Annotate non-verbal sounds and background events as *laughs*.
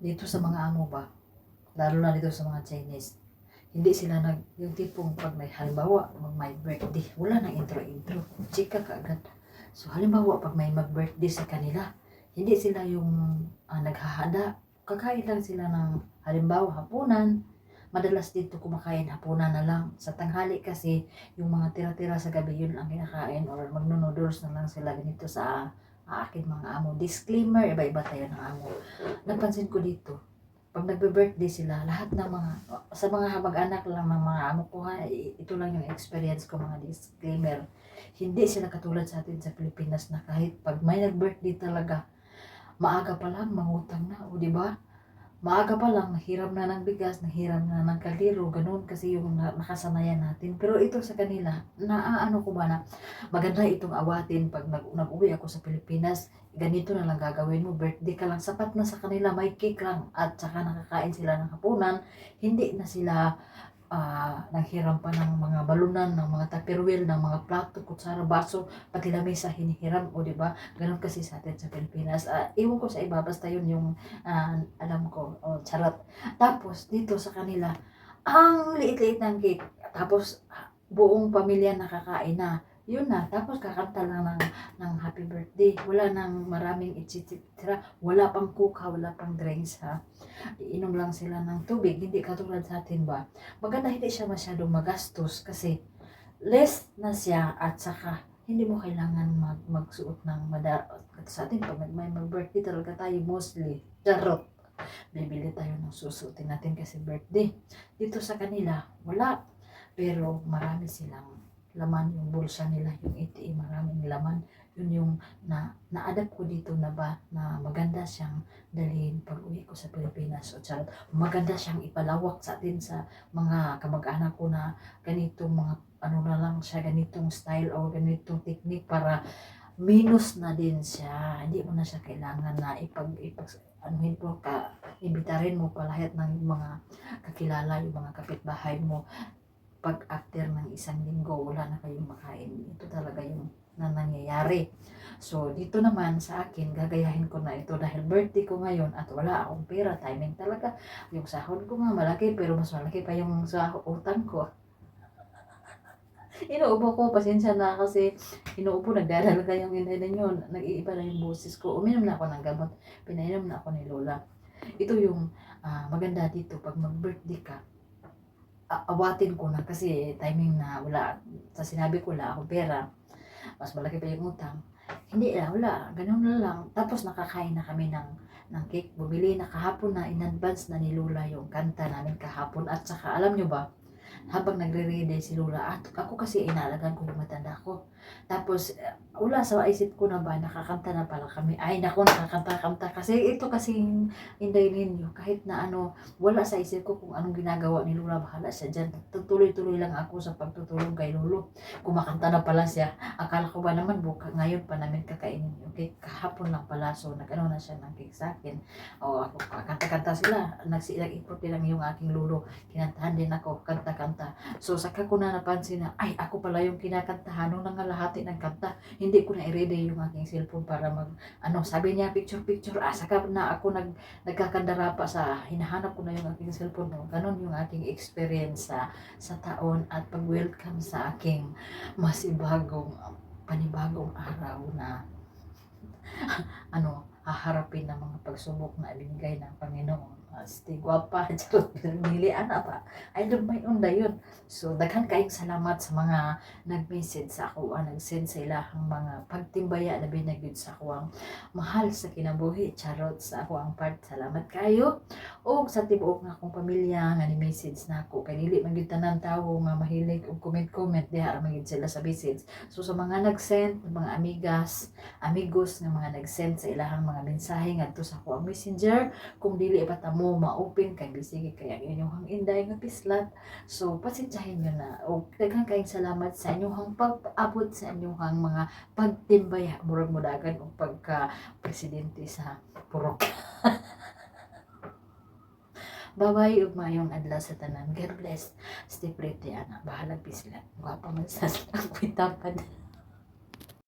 dito sa mga amo ba, lalo na dito sa mga Chinese, hindi sila nag, yung tipong pag may halimbawa, mag may birthday, wala nang intro-intro, chika ka agad. So halimbawa, pag may mag-birthday sa kanila, hindi sila yung ah, naghahanda, kakain lang sila ng halimbawa, hapunan, madalas dito kumakain hapunan na lang. Sa tanghali kasi, yung mga tira-tira sa gabi, yun ang kinakain or magno-noodles na lang sila ganito sa ah, akin mga amo. Disclaimer, iba-iba tayo ng amo. Napansin ko dito, pag nagbe-birthday sila, lahat ng mga, sa mga habag-anak lang ng mga amo ko ha, ito lang yung experience ko mga disclaimer. Hindi sila katulad sa atin sa Pilipinas na kahit pag may nag-birthday talaga, maaga pa lang, mangutang na, o di ba? Maaga pa lang, nahiram na ng bigas, nahiram na ng kaldero, ganun kasi yung na- nakasanayan natin. Pero ito sa kanila, naaano ko ba na, maganda itong awatin pag nag- nag-uwi ako sa Pilipinas, ganito na lang gagawin mo, birthday ka lang, sapat na sa kanila, may cake lang, at saka nakakain sila ng hapunan, hindi na sila ah, nanghiram pa ng mga balunan, ng mga tupperware, ng mga plato, kutsara, baso, pati lamesa hinihiram, o di ba? Ganun kasi sa atin sa Pilipinas. Ah, iwan ko sa iba, basta yun yung ah, alam ko, o charot. Tapos, dito sa kanila, ang liit-liit ng cake, tapos buong pamilya nakakain na. Yun na, tapos kakanta lang ng, ng happy birthday. Wala nang maraming itsitsitra. Wala pang kuka, wala pang drinks ha. Iinom lang sila ng tubig. Hindi katulad sa atin ba? Maganda hindi siya masyadong magastos kasi less na siya at saka hindi mo kailangan mag, magsuot ng mada sa atin pag may mag-birthday talaga tayo mostly charot bibili tayo ng susuotin natin kasi birthday dito sa kanila wala pero marami silang laman yung bulsa nila yung ATM maraming laman. Yun yung na na-adapt ko dito na ba na maganda siyang dalhin pag uwi ko sa Pilipinas. O charot maganda siyang ipalawak sa atin sa mga kamag-anak ko na ganitong mga ano na lang siya ganitong style o ganitong technique para minus na din siya. Hindi mo na siya kailangan na ipag ipag anuhin po ka ibitarin mo pa lahat ng mga kakilala yung mga kapitbahay mo pag after ng isang linggo wala na kayong makain. Ito talaga yung na nangyayari. So dito naman sa akin gagayahin ko na ito dahil birthday ko ngayon at wala akong pera. Timing talaga. Yung sahod ko nga malaki pero mas malaki pa yung sa utang ko. *laughs* Inuubo ko, pasensya na kasi. Inuubo, nagdadalaga yung inay ninyo, nag-iiba na yung boses ko. Uminom na ako ng gamot, pinainom na ako ni Lola. Ito yung ah, maganda dito, pag mag-birthday ka, awatin ko na kasi timing na wala, sa sinabi ko wala akong pera, mas malaki pa yung utang. Hindi na, wala, ganun na lang. Tapos nakakain na kami ng, ng cake, bumili na kahapon na in advance na ni Lola yung kanta namin kahapon. At saka alam nyo ba, habang nagre-ready si Lola, at ako kasi inaalagan ko yung matanda ko. Tapos, eh, wala sa isip ko na ba, nakakanta na pala kami. Ay, naku, nakakanta-kanta. Kasi ito kasi inday ninyo, kahit na ano, wala sa isip ko kung anong ginagawa ni Lola, bahala siya dyan. Tutuloy-tuloy lang ako sa pagtutulong kay Lolo. Kumakanta na pala siya. Akala ko ba naman, buka, ngayon pa namin kakainin. Okay, kahapon lang pala. So, nag-ano na siya ng cake sa akin. O, ako, kanta-kanta sila. Nag-import lang yung aking Lolo. Kinantahan din ako, kanta-kanta. So, saka ko na napansin na, ay, ako pala yung kinakantahan nung nangalahati ng kanta. Hindi ko na i-ready yung aking cellphone para mag, ano, sabi niya, picture-picture. Ah, saka na ako nag, nagkakandara pa sa, hinahanap ko na yung aking cellphone. No? Ganon yung aking experience sa, sa taon at pag-welcome sa aking masibagong, panibagong araw na, *laughs* ano, haharapin ng mga pagsubok na ibinigay ng Panginoon. Uh, Sti gwapa, *laughs* charot, pinili, ana pa. Love my own yun. So, daghan kayong salamat sa mga nag-message sa ako, ah, nag-send sa ilahang mga pagtimbaya na binagid sa ako ang mahal sa kinabuhi, charot sa ako ang part. Salamat kayo. O sa tibuok nga akong pamilya nga ni message na ako. Kay dili man tanan tawo nga mahilig og comment-comment diha ra man gyud sila sa message. So sa mga nag-send, mga amigas, amigos nga mga nag-send sa ilahang mga mensahe ngadto sa ako ang messenger, kung dili pa ta mo ma-open kay bisig kay ang inyong inday nga pislat. So pasensyahin nyo na. O daghang kayong salamat sa inyong pag-abot sa inyong mga pagtimbaya murag mudagan og pagka presidente sa purok. *laughs* Babay ug mayong adlaw sa tanan. God bless. Stay pretty ana. Bahala pislat. Gwapa man sa *laughs* kwitapan.